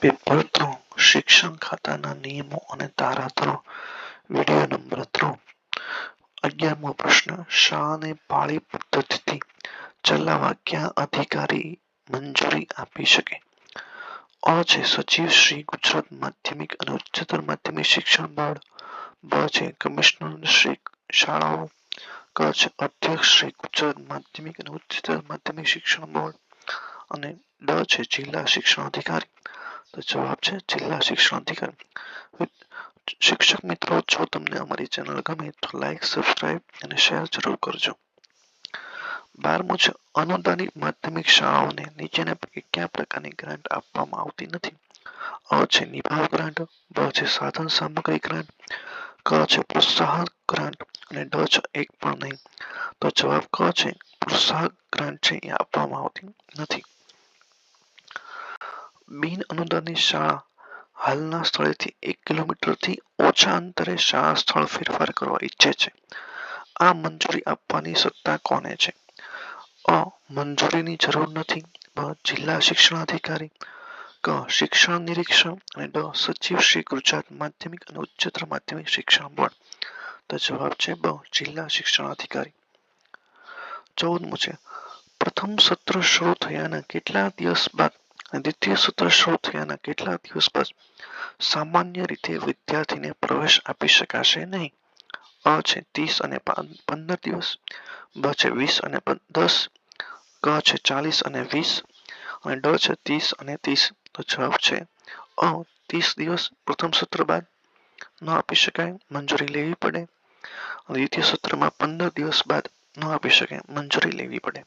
Paper ત્રણ શિક્ષણ ખાતાના નિયમો અને તારા ત્રણ વીડિયો નંબર ત્રણ. અગિયારમો પ્રશ્ન શાહને પાળી પદ્ધતિથી ચલાવવા ક્યાં અધિકારી મંજૂરી આપી શકે. અ છે, સચિવ શ્રી ગુજરાત માધ્યમિક અને ઉચ્ચતર માધ્યમિક શિક્ષણ બોર્ડ. બ છે, કમિશનર શ્રી શાળાઓ. ક છે, અધ્યક્ષ શ્રી ગુજરાત માધ્યમિક અને ઉચ્ચતર માધ્યમિક શિક્ષણ બોર્ડ. અને ડ છે, જિલ્લા શિક્ષણ અધિકારી. તો જવાબ છે જિલ્લા શિક્ષણ અધિકારી. શિક્ષક મિત્રો, જો તમને અમારી ચેનલ ગમે તો લાઈક સબસ્ક્રાઇબ અને શેર જરૂર કરજો. બારમું છે, અનુદાનિત માધ્યમિક શાળાઓને નીચેના પૈકી કયા પ્રકારની ગ્રાન્ટ આપવામાં આવતી નથી? અ છે નિભાવ ગ્રાન્ટ બ છે સાધન સામગ્રી ગ્રાન્ટ ક છે પ્રોત્સાહન ગ્રાન્ટ અને ડ છે એક પણ નહીં. તો જવાબ ક છે, પ્રોત્સાહક ગ્રાન્ટ છે એ આપવામાં આવતી નથી. બિન અનુદાનિત શાળા હાલના સ્થળેથી એક કિલોમીટરથી ઓછા અંતરે શાળા સ્થળ ફેરફાર કરવા ઈચ્છે છે. આ મંજૂરી આપવાની સત્તા કોને છે? અ. મંજૂરીની જરૂર નથી. બ. જિલ્લા શિક્ષણ અધિકારી. ક. શિક્ષણ નિરીક્ષક અને ડ. સચિવ શ્રી ગુજરાત માધ્યમિક અને ઉચ્ચતર માધ્યમિક શિક્ષણ બોર્ડ. તો જવાબ છે બ. જિલ્લા શિક્ષણ અધિકારી. ચૌદમું છે. પ્રથમ સત્ર શરૂ થયાના કેટલા દિવસ બાદ દ્વિતીય સત્ર શરૂ થયાના કેટલા દિવસ બાદ સામાન્ય રીતે વિદ્યાર્થીને પ્રવેશ આપી શકાશે નહીં? અ છે ત્રીસ અને પંદર દિવસ, બ છે વીસ અને દસ, ક છે ચાલીસ અને વીસ અને ડ છે ત્રીસ અને ત્રીસ. તો જવાબ છે અ. ત્રીસ દિવસ પ્રથમ સત્ર બાદ. ન આપી શકાય, મંજૂરી લેવી પડે. દ્વિતીય સત્રમાં પંદર દિવસ બાદ ન આપી શકાય, મંજૂરી લેવી પડે.